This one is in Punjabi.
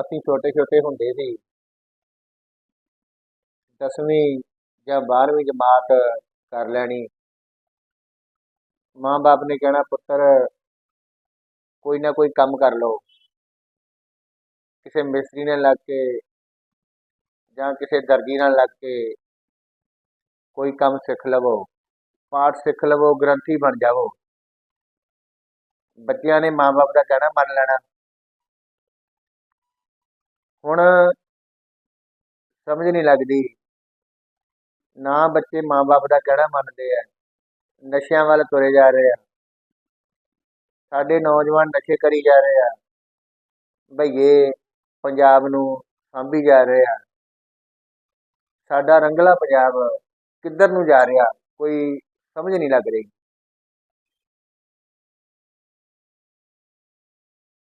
ਅਸੀਂ ਛੋਟੇ ਛੋਟੇ ਹੁੰਦੇ ਸੀ। ਦਸਵੀਂ ਜਾਂ 12ਵੀਂ ਜਮਾਤ ਕਰ ਲੈਣੀ। ਮਾਂ-ਬਾਪ ਨੇ ਕਹਿਣਾ, ਪੁੱਤਰ, ਕੋਈ ਨਾ ਕੋਈ ਕੰਮ ਕਰ ਲਓ। ਕਿਸੇ ਮਿਸਤਰੀ ਨਾਲ ਲੱਗ ਕੇ ਜਾਂ ਕਿਸੇ ਦਰਜੀ ਨਾਲ ਲੱਗ ਕੇ ਕੋਈ ਕੰਮ ਸਿੱਖ ਲਵੋ। ਪਾਠ ਸਿੱਖ ਲਵੋ, ਗ੍ਰੰਥੀ ਬਣ ਜਾਵੋ। ਬੱਚਿਆਂ ਨੇ ਮਾਂ-ਬਾਪ ਦਾ ਕਹਿਣਾ, ਮੰਨ ਲੈਣਾ। ਹੁਣ ਸਮਝ ਨਹੀਂ ਲੱਗਦੀ। ਨਾ ਬੱਚੇ ਮਾਂ-ਬਾਪ ਦਾ ਕਹਿਣਾ ਮੰਨਦੇ ਆ? ਨਸ਼ਿਆਂ ਵੱਲ ਤੁਰੇ ਜਾ ਰਹੇ ਆ। ਸਾਡੇ ਨੌਜਵਾਨ ਨਸ਼ੇ ਕਰੀ ਜਾ ਰਹੇ ਆ। ਭਈਏ ਪੰਜਾਬ ਨੂੰ ਸਾਂਭੀ ਜਾ ਰਹੇ ਆ। ਸਾਡਾ ਰੰਗਲਾ ਪੰਜਾਬ ਕਿੱਧਰ ਨੂੰ ਜਾ ਰਿਹਾ? ਕੋਈ ਸਮਝ ਨਹੀਂ ਲੱਗ ਰਹੀ।